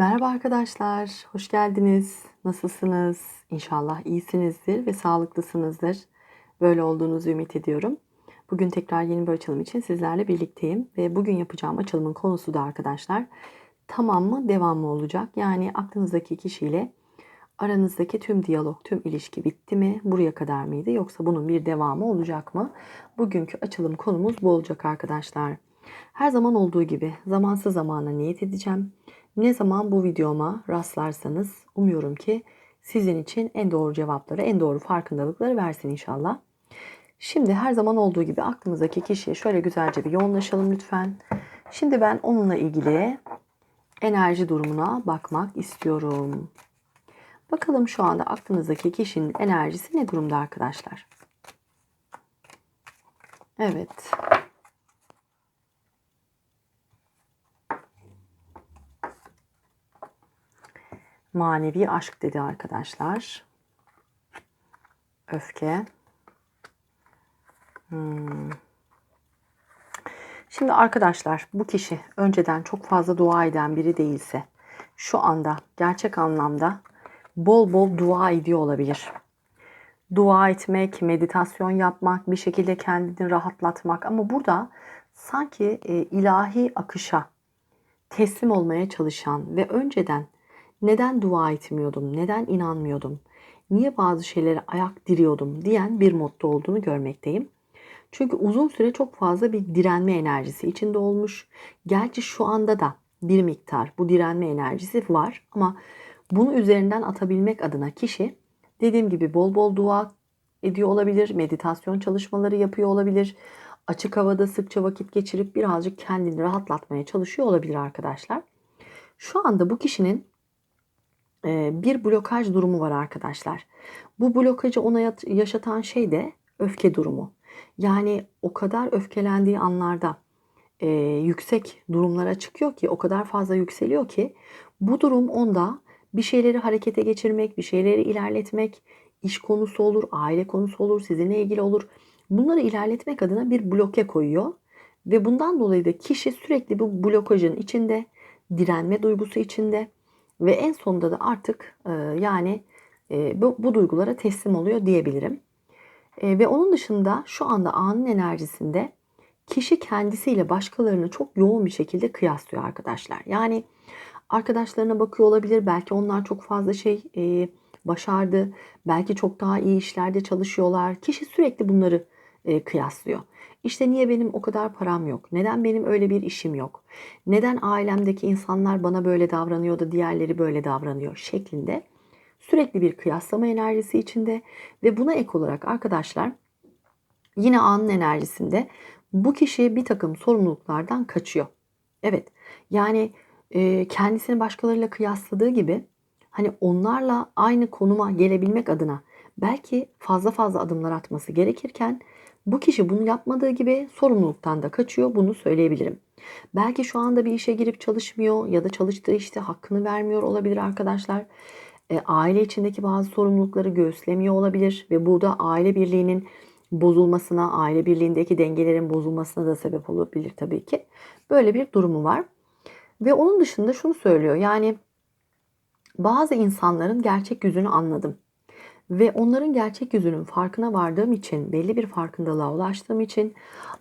Merhaba arkadaşlar, hoş geldiniz. Nasılsınız? İnşallah iyisinizdir ve sağlıklısınızdır. Böyle olduğunuzu ümit ediyorum. Bugün tekrar yeni bir açılım için sizlerle birlikteyim ve bugün yapacağım açılımın konusu da arkadaşlar tamam mı devam mı olacak? Yani aklınızdaki kişiyle aranızdaki tüm diyalog, tüm ilişki bitti mi? Buraya kadar mıydı? Yoksa bunun bir devamı olacak mı? Bugünkü açılım konumuz bu olacak arkadaşlar. Her zaman olduğu gibi zamansız zamana niyet edeceğim. Ne zaman bu videoma rastlarsanız umuyorum ki sizin için en doğru cevapları, en doğru farkındalıkları versin inşallah. Şimdi her zaman olduğu gibi aklımızdaki kişiye şöyle güzelce bir yoğunlaşalım lütfen. Şimdi ben onunla ilgili enerji durumuna bakmak istiyorum. Bakalım şu anda aklınızdaki kişinin enerjisi ne durumda arkadaşlar? Evet. Manevi aşk dedi arkadaşlar. Öfke. Hmm. Şimdi arkadaşlar bu kişi önceden çok fazla dua eden biri değilse şu anda gerçek anlamda bol bol dua ediyor olabilir. Dua etmek, meditasyon yapmak, bir şekilde kendini rahatlatmak ama burada sanki e, ilahi akışa teslim olmaya çalışan ve önceden neden dua etmiyordum, neden inanmıyordum, niye bazı şeylere ayak diriyordum diyen bir modda olduğunu görmekteyim. Çünkü uzun süre çok fazla bir direnme enerjisi içinde olmuş. Gerçi şu anda da bir miktar bu direnme enerjisi var ama bunu üzerinden atabilmek adına kişi dediğim gibi bol bol dua ediyor olabilir, meditasyon çalışmaları yapıyor olabilir. Açık havada sıkça vakit geçirip birazcık kendini rahatlatmaya çalışıyor olabilir arkadaşlar. Şu anda bu kişinin bir blokaj durumu var arkadaşlar. Bu blokajı ona yaşatan şey de öfke durumu. Yani o kadar öfkelendiği anlarda e, yüksek durumlara çıkıyor ki, o kadar fazla yükseliyor ki bu durum onda bir şeyleri harekete geçirmek, bir şeyleri ilerletmek, iş konusu olur, aile konusu olur, sizinle ilgili olur. Bunları ilerletmek adına bir bloke koyuyor ve bundan dolayı da kişi sürekli bu blokajın içinde, direnme duygusu içinde ve en sonunda da artık e, yani e, bu, bu duygulara teslim oluyor diyebilirim. E, ve onun dışında şu anda anın enerjisinde kişi kendisiyle başkalarını çok yoğun bir şekilde kıyaslıyor arkadaşlar. Yani arkadaşlarına bakıyor olabilir. Belki onlar çok fazla şey e, başardı. Belki çok daha iyi işlerde çalışıyorlar. Kişi sürekli bunları e, kıyaslıyor. İşte niye benim o kadar param yok? Neden benim öyle bir işim yok? Neden ailemdeki insanlar bana böyle davranıyor da diğerleri böyle davranıyor şeklinde sürekli bir kıyaslama enerjisi içinde ve buna ek olarak arkadaşlar yine anın enerjisinde bu kişi bir takım sorumluluklardan kaçıyor. Evet yani e, kendisini başkalarıyla kıyasladığı gibi hani onlarla aynı konuma gelebilmek adına belki fazla fazla adımlar atması gerekirken bu kişi bunu yapmadığı gibi sorumluluktan da kaçıyor bunu söyleyebilirim. Belki şu anda bir işe girip çalışmıyor ya da çalıştığı işte hakkını vermiyor olabilir arkadaşlar. E, aile içindeki bazı sorumlulukları göğüslemiyor olabilir ve bu da aile birliğinin bozulmasına, aile birliğindeki dengelerin bozulmasına da sebep olabilir tabii ki. Böyle bir durumu var. Ve onun dışında şunu söylüyor. Yani bazı insanların gerçek yüzünü anladım. Ve onların gerçek yüzünün farkına vardığım için, belli bir farkındalığa ulaştığım için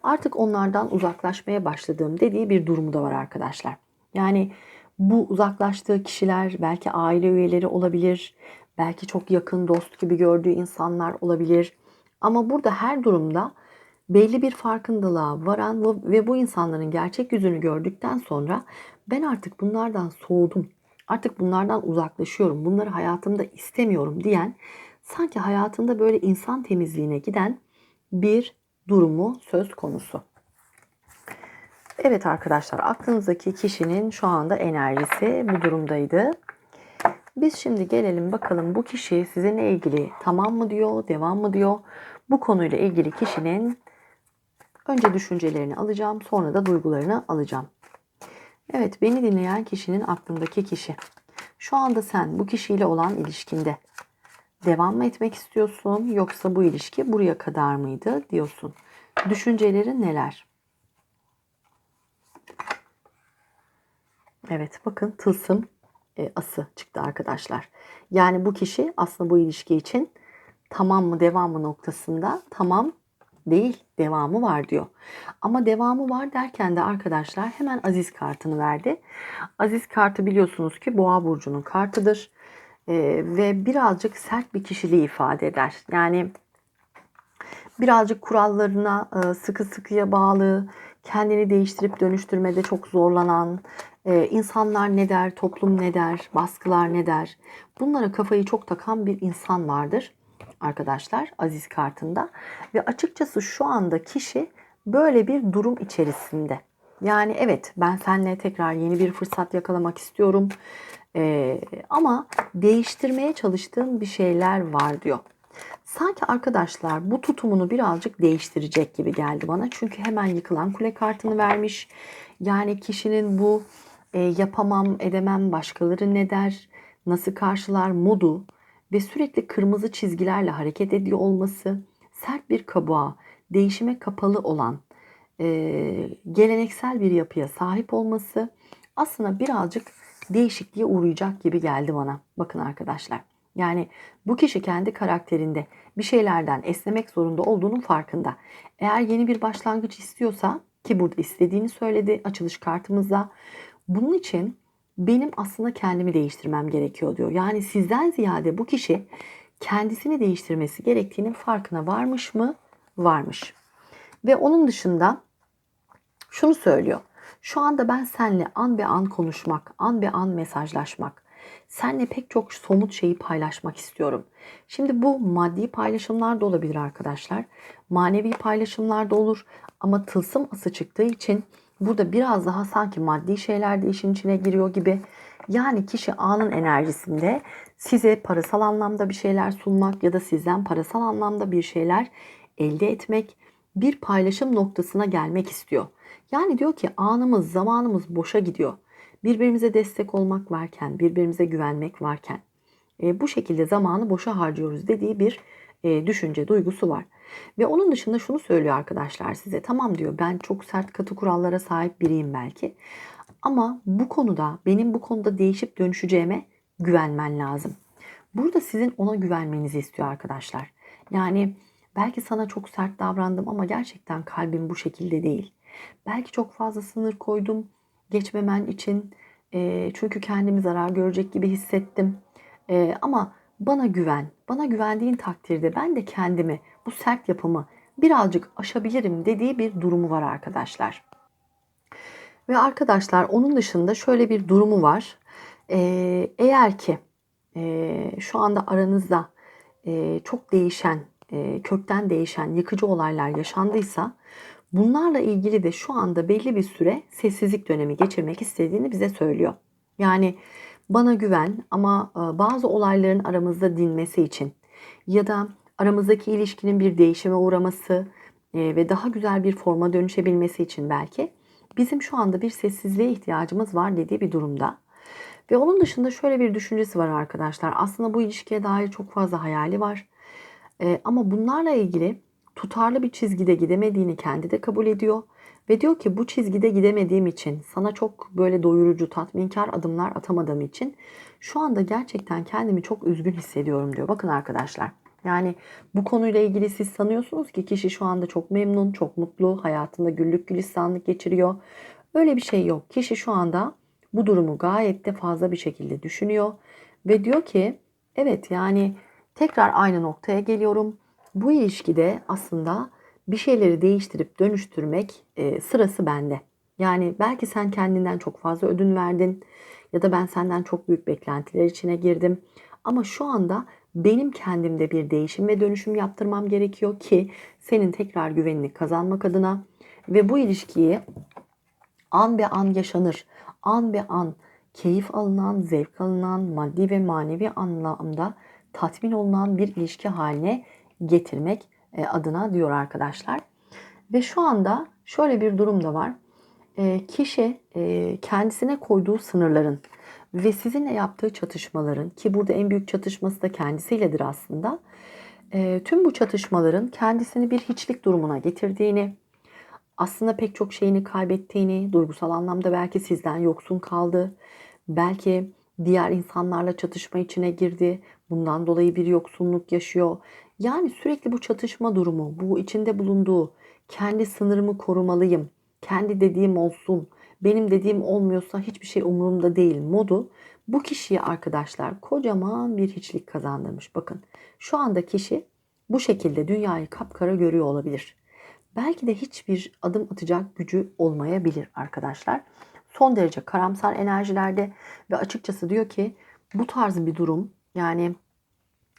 artık onlardan uzaklaşmaya başladığım dediği bir durumu da var arkadaşlar. Yani bu uzaklaştığı kişiler belki aile üyeleri olabilir, belki çok yakın dost gibi gördüğü insanlar olabilir. Ama burada her durumda belli bir farkındalığa varan ve bu insanların gerçek yüzünü gördükten sonra ben artık bunlardan soğudum. Artık bunlardan uzaklaşıyorum. Bunları hayatımda istemiyorum diyen sanki hayatında böyle insan temizliğine giden bir durumu söz konusu. Evet arkadaşlar aklınızdaki kişinin şu anda enerjisi bu durumdaydı. Biz şimdi gelelim bakalım bu kişi sizinle ilgili tamam mı diyor, devam mı diyor. Bu konuyla ilgili kişinin önce düşüncelerini alacağım, sonra da duygularını alacağım. Evet, beni dinleyen kişinin aklındaki kişi. Şu anda sen bu kişiyle olan ilişkinde devam mı etmek istiyorsun yoksa bu ilişki buraya kadar mıydı diyorsun. Düşüncelerin neler? Evet bakın tılsım e, ası çıktı arkadaşlar. Yani bu kişi aslında bu ilişki için tamam mı devam mı noktasında tamam değil devamı var diyor. Ama devamı var derken de arkadaşlar hemen Aziz kartını verdi. Aziz kartı biliyorsunuz ki Boğa burcunun kartıdır. Ee, ve birazcık sert bir kişiliği ifade eder. Yani birazcık kurallarına e, sıkı sıkıya bağlı, kendini değiştirip dönüştürmede çok zorlanan, e, insanlar ne der, toplum ne der, baskılar ne der. Bunlara kafayı çok takan bir insan vardır arkadaşlar Aziz kartında. Ve açıkçası şu anda kişi böyle bir durum içerisinde. Yani evet ben seninle tekrar yeni bir fırsat yakalamak istiyorum. Ee, ama değiştirmeye çalıştığım bir şeyler var diyor. Sanki arkadaşlar bu tutumunu birazcık değiştirecek gibi geldi bana. Çünkü hemen yıkılan kule kartını vermiş. Yani kişinin bu e, yapamam edemem başkaları ne der, nasıl karşılar modu ve sürekli kırmızı çizgilerle hareket ediyor olması, sert bir kabuğa, değişime kapalı olan, e, geleneksel bir yapıya sahip olması aslında birazcık değişikliğe uğrayacak gibi geldi bana. Bakın arkadaşlar. Yani bu kişi kendi karakterinde bir şeylerden esnemek zorunda olduğunun farkında. Eğer yeni bir başlangıç istiyorsa ki burada istediğini söyledi açılış kartımızda. Bunun için benim aslında kendimi değiştirmem gerekiyor diyor. Yani sizden ziyade bu kişi kendisini değiştirmesi gerektiğinin farkına varmış mı? Varmış. Ve onun dışında şunu söylüyor. Şu anda ben senle an be an konuşmak, an be an mesajlaşmak, senle pek çok somut şeyi paylaşmak istiyorum. Şimdi bu maddi paylaşımlar da olabilir arkadaşlar. Manevi paylaşımlar da olur ama tılsım ası çıktığı için burada biraz daha sanki maddi şeyler de işin içine giriyor gibi. Yani kişi anın enerjisinde size parasal anlamda bir şeyler sunmak ya da sizden parasal anlamda bir şeyler elde etmek, bir paylaşım noktasına gelmek istiyor. Yani diyor ki anımız, zamanımız boşa gidiyor. Birbirimize destek olmak varken, birbirimize güvenmek varken e, bu şekilde zamanı boşa harcıyoruz dediği bir e, düşünce, duygusu var. Ve onun dışında şunu söylüyor arkadaşlar size. Tamam diyor ben çok sert katı kurallara sahip biriyim belki. Ama bu konuda benim bu konuda değişip dönüşeceğime güvenmen lazım. Burada sizin ona güvenmenizi istiyor arkadaşlar. Yani belki sana çok sert davrandım ama gerçekten kalbim bu şekilde değil. Belki çok fazla sınır koydum geçmemen için. E, çünkü kendimi zarar görecek gibi hissettim. E, ama bana güven. Bana güvendiğin takdirde ben de kendimi bu sert yapımı birazcık aşabilirim dediği bir durumu var arkadaşlar. Ve arkadaşlar onun dışında şöyle bir durumu var. Ee, eğer ki e, şu anda aranızda e, çok değişen, e, kökten değişen yıkıcı olaylar yaşandıysa bunlarla ilgili de şu anda belli bir süre sessizlik dönemi geçirmek istediğini bize söylüyor. Yani bana güven ama e, bazı olayların aramızda dinmesi için ya da aramızdaki ilişkinin bir değişime uğraması e, ve daha güzel bir forma dönüşebilmesi için belki bizim şu anda bir sessizliğe ihtiyacımız var dediği bir durumda. Ve onun dışında şöyle bir düşüncesi var arkadaşlar. Aslında bu ilişkiye dair çok fazla hayali var. E, ama bunlarla ilgili tutarlı bir çizgide gidemediğini kendi de kabul ediyor. Ve diyor ki bu çizgide gidemediğim için sana çok böyle doyurucu, tatminkar adımlar atamadığım için şu anda gerçekten kendimi çok üzgün hissediyorum diyor. Bakın arkadaşlar. Yani bu konuyla ilgili siz sanıyorsunuz ki kişi şu anda çok memnun, çok mutlu, hayatında güllük gülistanlık geçiriyor. Öyle bir şey yok. Kişi şu anda bu durumu gayet de fazla bir şekilde düşünüyor ve diyor ki evet yani tekrar aynı noktaya geliyorum. Bu ilişkide aslında bir şeyleri değiştirip dönüştürmek e, sırası bende. Yani belki sen kendinden çok fazla ödün verdin ya da ben senden çok büyük beklentiler içine girdim. Ama şu anda benim kendimde bir değişim ve dönüşüm yaptırmam gerekiyor ki senin tekrar güvenini kazanmak adına ve bu ilişkiyi an be an yaşanır, an be an keyif alınan, zevk alınan, maddi ve manevi anlamda tatmin olunan bir ilişki haline getirmek e, adına diyor arkadaşlar. Ve şu anda şöyle bir durum da var. E, kişi e, kendisine koyduğu sınırların ve sizinle yaptığı çatışmaların ki burada en büyük çatışması da kendisiyledir aslında. Tüm bu çatışmaların kendisini bir hiçlik durumuna getirdiğini, aslında pek çok şeyini kaybettiğini, duygusal anlamda belki sizden yoksun kaldı, belki Diğer insanlarla çatışma içine girdi. Bundan dolayı bir yoksunluk yaşıyor. Yani sürekli bu çatışma durumu, bu içinde bulunduğu kendi sınırımı korumalıyım. Kendi dediğim olsun. Benim dediğim olmuyorsa hiçbir şey umurumda değil modu bu kişiye arkadaşlar kocaman bir hiçlik kazandırmış. Bakın şu anda kişi bu şekilde dünyayı kapkara görüyor olabilir. Belki de hiçbir adım atacak gücü olmayabilir arkadaşlar. Son derece karamsar enerjilerde ve açıkçası diyor ki bu tarz bir durum yani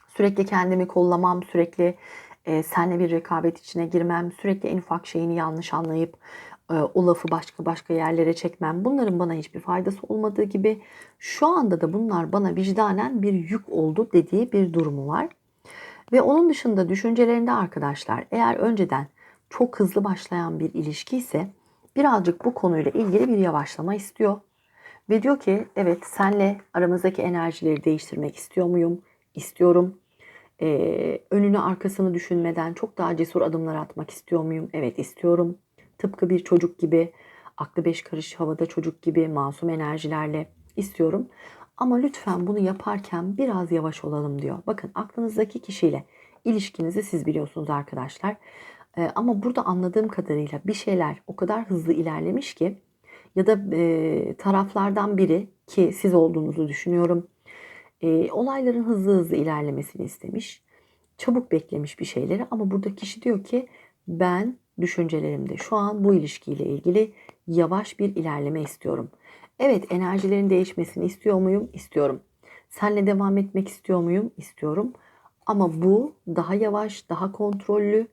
sürekli kendimi kollamam, sürekli e, senle bir rekabet içine girmem, sürekli en ufak şeyini yanlış anlayıp e, o lafı başka başka yerlere çekmem. Bunların bana hiçbir faydası olmadığı gibi şu anda da bunlar bana vicdanen bir yük oldu dediği bir durumu var. Ve onun dışında düşüncelerinde arkadaşlar eğer önceden çok hızlı başlayan bir ilişki ise birazcık bu konuyla ilgili bir yavaşlama istiyor. Ve diyor ki evet senle aramızdaki enerjileri değiştirmek istiyor muyum? İstiyorum. Ee, önünü arkasını düşünmeden çok daha cesur adımlar atmak istiyor muyum? Evet istiyorum. Tıpkı bir çocuk gibi, aklı beş karış havada çocuk gibi masum enerjilerle istiyorum. Ama lütfen bunu yaparken biraz yavaş olalım diyor. Bakın aklınızdaki kişiyle ilişkinizi siz biliyorsunuz arkadaşlar. Ee, ama burada anladığım kadarıyla bir şeyler o kadar hızlı ilerlemiş ki ya da e, taraflardan biri ki siz olduğunuzu düşünüyorum. E, olayların hızlı hızlı ilerlemesini istemiş. Çabuk beklemiş bir şeyleri ama burada kişi diyor ki ben düşüncelerimde şu an bu ilişkiyle ilgili yavaş bir ilerleme istiyorum. Evet enerjilerin değişmesini istiyor muyum? İstiyorum. Senle devam etmek istiyor muyum? İstiyorum. Ama bu daha yavaş, daha kontrollü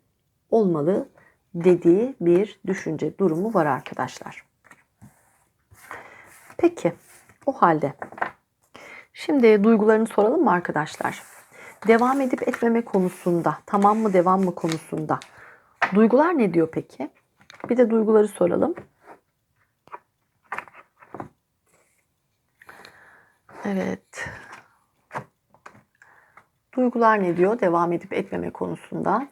olmalı dediği bir düşünce durumu var arkadaşlar. Peki o halde şimdi duygularını soralım mı arkadaşlar? Devam edip etmeme konusunda, tamam mı devam mı konusunda duygular ne diyor peki? Bir de duyguları soralım. Evet. Duygular ne diyor devam edip etmeme konusunda?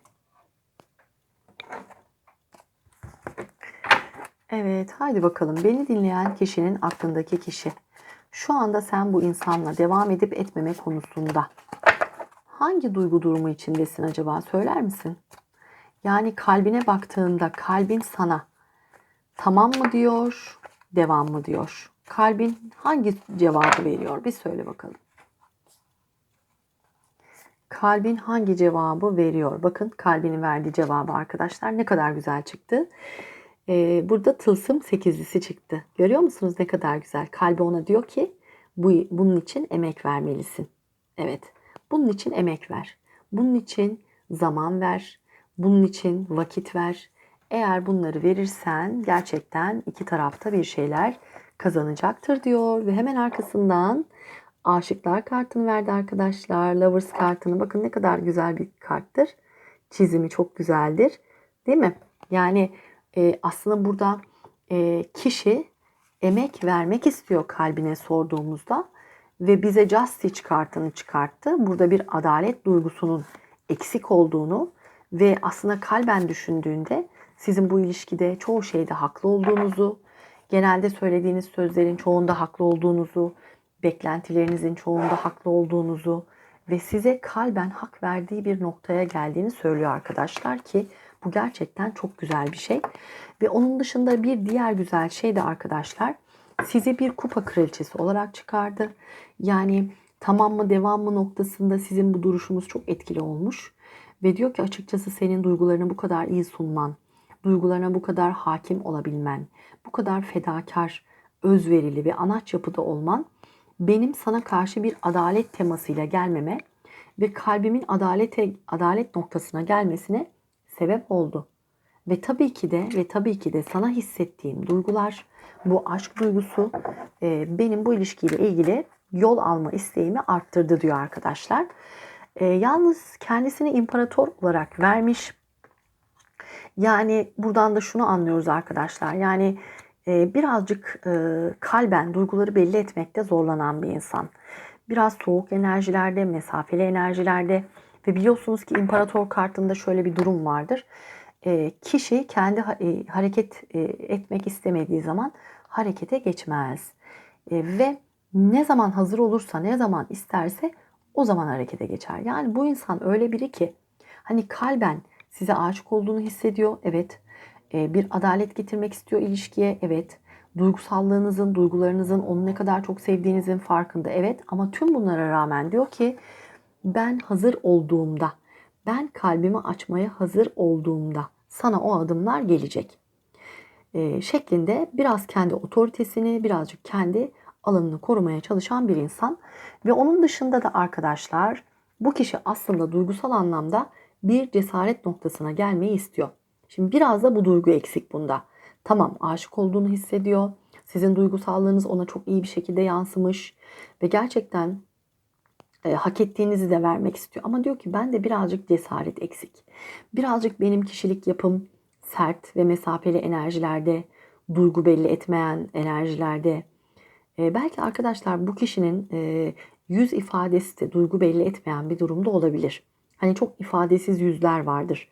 Evet, haydi bakalım. Beni dinleyen kişinin aklındaki kişi. Şu anda sen bu insanla devam edip etmeme konusunda hangi duygu durumu içindesin acaba? Söyler misin? Yani kalbine baktığında kalbin sana tamam mı diyor, devam mı diyor? Kalbin hangi cevabı veriyor? Bir söyle bakalım. Kalbin hangi cevabı veriyor? Bakın kalbinin verdiği cevabı arkadaşlar ne kadar güzel çıktı. Ee, burada tılsım sekizlisi çıktı. Görüyor musunuz ne kadar güzel? Kalbi ona diyor ki bu, bunun için emek vermelisin. Evet bunun için emek ver. Bunun için zaman ver. Bunun için vakit ver. Eğer bunları verirsen gerçekten iki tarafta bir şeyler kazanacaktır diyor. Ve hemen arkasından aşıklar kartını verdi arkadaşlar. Lovers kartını bakın ne kadar güzel bir karttır. Çizimi çok güzeldir. Değil mi? Yani e, aslında burada e, kişi emek vermek istiyor kalbine sorduğumuzda ve bize Justice kartını çıkarttı. Burada bir adalet duygusunun eksik olduğunu ve aslında kalben düşündüğünde sizin bu ilişkide çoğu şeyde haklı olduğunuzu, genelde söylediğiniz sözlerin çoğunda haklı olduğunuzu, beklentilerinizin çoğunda haklı olduğunuzu ve size kalben hak verdiği bir noktaya geldiğini söylüyor arkadaşlar ki bu gerçekten çok güzel bir şey. Ve onun dışında bir diğer güzel şey de arkadaşlar sizi bir kupa kraliçesi olarak çıkardı. Yani tamam mı devam mı noktasında sizin bu duruşunuz çok etkili olmuş. Ve diyor ki açıkçası senin duygularını bu kadar iyi sunman, duygularına bu kadar hakim olabilmen, bu kadar fedakar, özverili ve anaç yapıda olman benim sana karşı bir adalet temasıyla gelmeme ve kalbimin adalete adalet noktasına gelmesine sebep oldu. Ve tabii ki de ve tabii ki de sana hissettiğim duygular, bu aşk duygusu e, benim bu ilişkiyle ilgili yol alma isteğimi arttırdı diyor arkadaşlar. E, yalnız kendisini imparator olarak vermiş. Yani buradan da şunu anlıyoruz arkadaşlar. Yani e, birazcık e, kalben duyguları belli etmekte zorlanan bir insan. Biraz soğuk enerjilerde, mesafeli enerjilerde ve biliyorsunuz ki imparator kartında şöyle bir durum vardır. E, kişi kendi e, hareket e, etmek istemediği zaman harekete geçmez. E, ve Ne zaman hazır olursa, ne zaman isterse o zaman harekete geçer. Yani bu insan öyle biri ki hani kalben size aşık olduğunu hissediyor. Evet. Ee, bir adalet getirmek istiyor ilişkiye. Evet. Duygusallığınızın, duygularınızın onu ne kadar çok sevdiğinizin farkında. Evet. Ama tüm bunlara rağmen diyor ki ben hazır olduğumda, ben kalbimi açmaya hazır olduğumda sana o adımlar gelecek. Ee, şeklinde biraz kendi otoritesini, birazcık kendi alanını korumaya çalışan bir insan. Ve onun dışında da arkadaşlar bu kişi aslında duygusal anlamda bir cesaret noktasına gelmeyi istiyor. Şimdi biraz da bu duygu eksik bunda. Tamam aşık olduğunu hissediyor. Sizin duygusallığınız ona çok iyi bir şekilde yansımış. Ve gerçekten e, hak ettiğinizi de vermek istiyor. Ama diyor ki ben de birazcık cesaret eksik. Birazcık benim kişilik yapım sert ve mesafeli enerjilerde, duygu belli etmeyen enerjilerde. E, belki arkadaşlar bu kişinin e, yüz ifadesi de duygu belli etmeyen bir durumda olabilir. Hani çok ifadesiz yüzler vardır.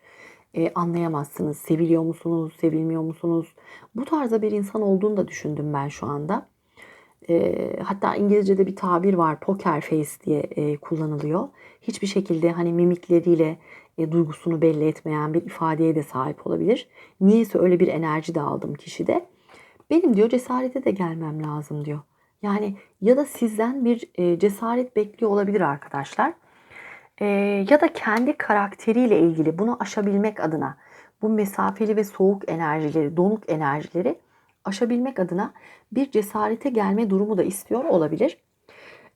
E, anlayamazsınız. Seviliyor musunuz, sevilmiyor musunuz? Bu tarzda bir insan olduğunu da düşündüm ben şu anda. E, hatta İngilizce'de bir tabir var. Poker face diye e, kullanılıyor. Hiçbir şekilde hani mimikleriyle e, duygusunu belli etmeyen bir ifadeye de sahip olabilir. Niyeyse öyle bir enerji de aldım kişide. Benim diyor cesarete de gelmem lazım diyor. Yani ya da sizden bir e, cesaret bekliyor olabilir arkadaşlar. E, ya da kendi karakteriyle ilgili bunu aşabilmek adına bu mesafeli ve soğuk enerjileri, donuk enerjileri aşabilmek adına bir cesarete gelme durumu da istiyor olabilir.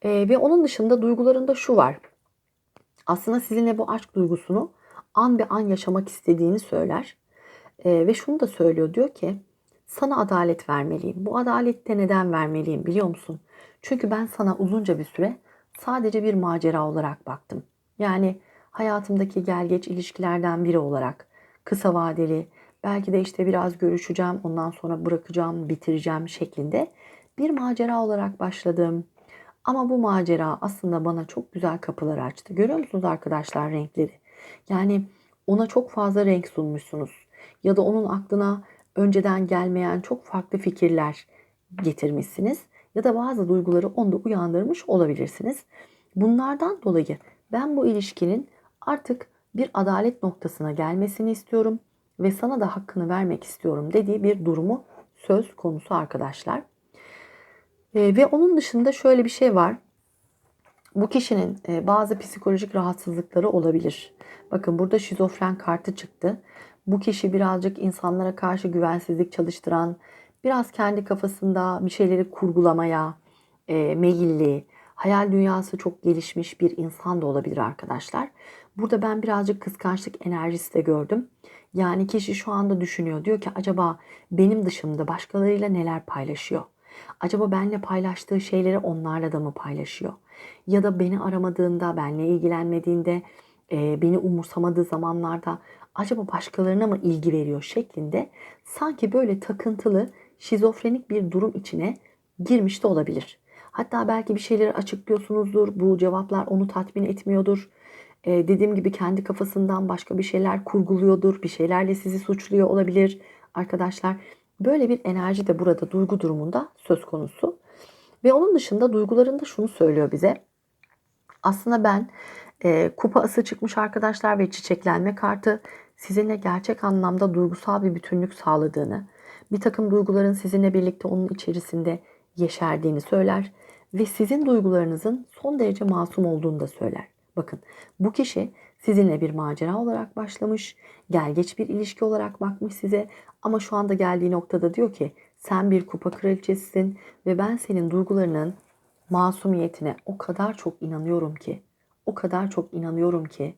E, ve onun dışında duygularında şu var. Aslında sizinle bu aşk duygusunu an be an yaşamak istediğini söyler. E, ve şunu da söylüyor diyor ki sana adalet vermeliyim. Bu adalette neden vermeliyim biliyor musun? Çünkü ben sana uzunca bir süre sadece bir macera olarak baktım. Yani hayatımdaki gel geç ilişkilerden biri olarak kısa vadeli belki de işte biraz görüşeceğim ondan sonra bırakacağım bitireceğim şeklinde bir macera olarak başladım. Ama bu macera aslında bana çok güzel kapılar açtı. Görüyor musunuz arkadaşlar renkleri? Yani ona çok fazla renk sunmuşsunuz. Ya da onun aklına önceden gelmeyen çok farklı fikirler getirmişsiniz. Ya da bazı duyguları onda uyandırmış olabilirsiniz. Bunlardan dolayı ben bu ilişkinin artık bir adalet noktasına gelmesini istiyorum ve sana da hakkını vermek istiyorum dediği bir durumu söz konusu arkadaşlar. E, ve onun dışında şöyle bir şey var. Bu kişinin e, bazı psikolojik rahatsızlıkları olabilir. Bakın burada şizofren kartı çıktı. Bu kişi birazcık insanlara karşı güvensizlik çalıştıran, biraz kendi kafasında bir şeyleri kurgulamaya e, meyilli, hayal dünyası çok gelişmiş bir insan da olabilir arkadaşlar. Burada ben birazcık kıskançlık enerjisi de gördüm. Yani kişi şu anda düşünüyor. Diyor ki acaba benim dışımda başkalarıyla neler paylaşıyor? Acaba benle paylaştığı şeyleri onlarla da mı paylaşıyor? Ya da beni aramadığında, benle ilgilenmediğinde, beni umursamadığı zamanlarda acaba başkalarına mı ilgi veriyor şeklinde sanki böyle takıntılı, şizofrenik bir durum içine girmiş de olabilir. Hatta belki bir şeyleri açıklıyorsunuzdur. Bu cevaplar onu tatmin etmiyordur. Ee, dediğim gibi kendi kafasından başka bir şeyler kurguluyordur. Bir şeylerle sizi suçluyor olabilir arkadaşlar. Böyle bir enerji de burada duygu durumunda söz konusu. Ve onun dışında duygularında şunu söylüyor bize. Aslında ben e, kupa ısı çıkmış arkadaşlar ve çiçeklenme kartı sizinle gerçek anlamda duygusal bir bütünlük sağladığını, bir takım duyguların sizinle birlikte onun içerisinde yeşerdiğini söyler ve sizin duygularınızın son derece masum olduğunu da söyler. Bakın bu kişi sizinle bir macera olarak başlamış, gel geç bir ilişki olarak bakmış size ama şu anda geldiği noktada diyor ki sen bir kupa kraliçesisin ve ben senin duygularının masumiyetine o kadar çok inanıyorum ki, o kadar çok inanıyorum ki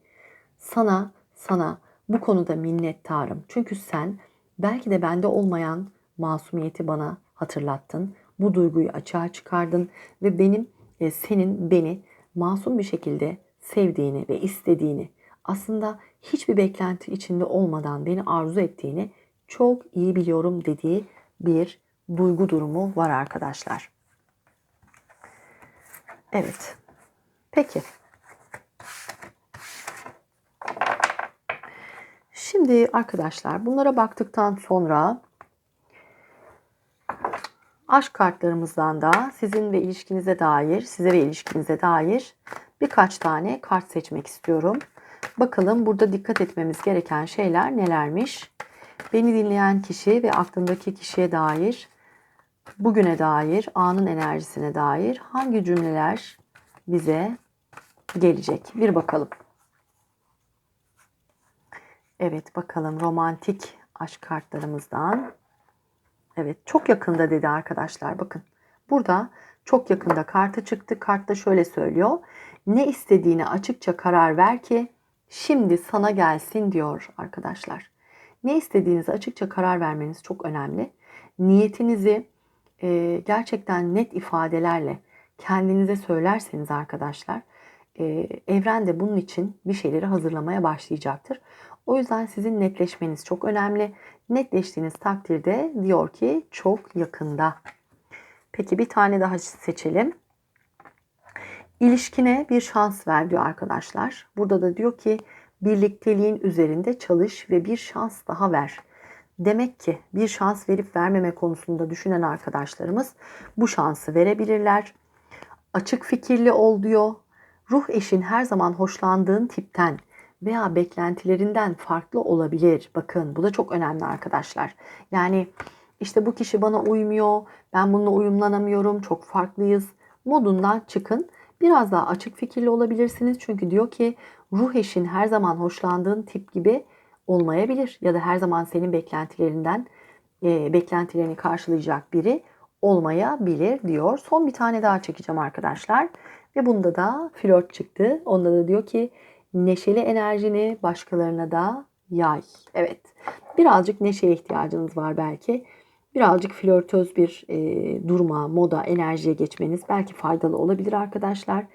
sana sana bu konuda minnettarım. Çünkü sen belki de bende olmayan masumiyeti bana hatırlattın. Bu duyguyu açığa çıkardın ve benim e, senin beni masum bir şekilde sevdiğini ve istediğini, aslında hiçbir beklenti içinde olmadan beni arzu ettiğini çok iyi biliyorum dediği bir duygu durumu var arkadaşlar. Evet. Peki. Şimdi arkadaşlar bunlara baktıktan sonra Aşk kartlarımızdan da sizin ve ilişkinize dair, size ve ilişkinize dair birkaç tane kart seçmek istiyorum. Bakalım burada dikkat etmemiz gereken şeyler nelermiş? Beni dinleyen kişi ve aklındaki kişiye dair, bugüne dair, anın enerjisine dair hangi cümleler bize gelecek? Bir bakalım. Evet bakalım romantik aşk kartlarımızdan. Evet çok yakında dedi arkadaşlar bakın. Burada çok yakında kartı çıktı. Kartta şöyle söylüyor. Ne istediğine açıkça karar ver ki şimdi sana gelsin diyor arkadaşlar. Ne istediğinize açıkça karar vermeniz çok önemli. Niyetinizi e, gerçekten net ifadelerle kendinize söylerseniz arkadaşlar e, evren de bunun için bir şeyleri hazırlamaya başlayacaktır. O yüzden sizin netleşmeniz çok önemli. Netleştiğiniz takdirde diyor ki çok yakında. Peki bir tane daha seçelim. İlişkine bir şans ver diyor arkadaşlar. Burada da diyor ki birlikteliğin üzerinde çalış ve bir şans daha ver. Demek ki bir şans verip vermeme konusunda düşünen arkadaşlarımız bu şansı verebilirler. Açık fikirli ol diyor. Ruh eşin her zaman hoşlandığın tipten veya beklentilerinden farklı olabilir. Bakın bu da çok önemli arkadaşlar. Yani işte bu kişi bana uymuyor, ben bununla uyumlanamıyorum, çok farklıyız modundan çıkın. Biraz daha açık fikirli olabilirsiniz. Çünkü diyor ki ruh eşin her zaman hoşlandığın tip gibi olmayabilir. Ya da her zaman senin beklentilerinden, e, beklentilerini karşılayacak biri olmayabilir diyor. Son bir tane daha çekeceğim arkadaşlar. Ve bunda da flört çıktı. Onda da diyor ki neşeli enerjini başkalarına da yay. Evet birazcık neşeye ihtiyacınız var belki. Birazcık flörtöz bir e, durma, moda, enerjiye geçmeniz belki faydalı olabilir arkadaşlar.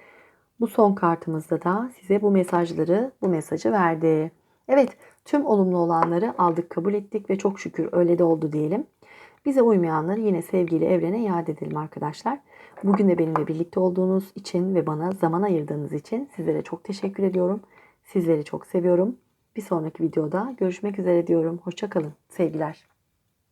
Bu son kartımızda da size bu mesajları, bu mesajı verdi. Evet, tüm olumlu olanları aldık, kabul ettik ve çok şükür öyle de oldu diyelim. Bize uymayanları yine sevgili evrene iade edelim arkadaşlar. Bugün de benimle birlikte olduğunuz için ve bana zaman ayırdığınız için sizlere çok teşekkür ediyorum. Sizleri çok seviyorum. Bir sonraki videoda görüşmek üzere diyorum. Hoşçakalın. Sevgiler.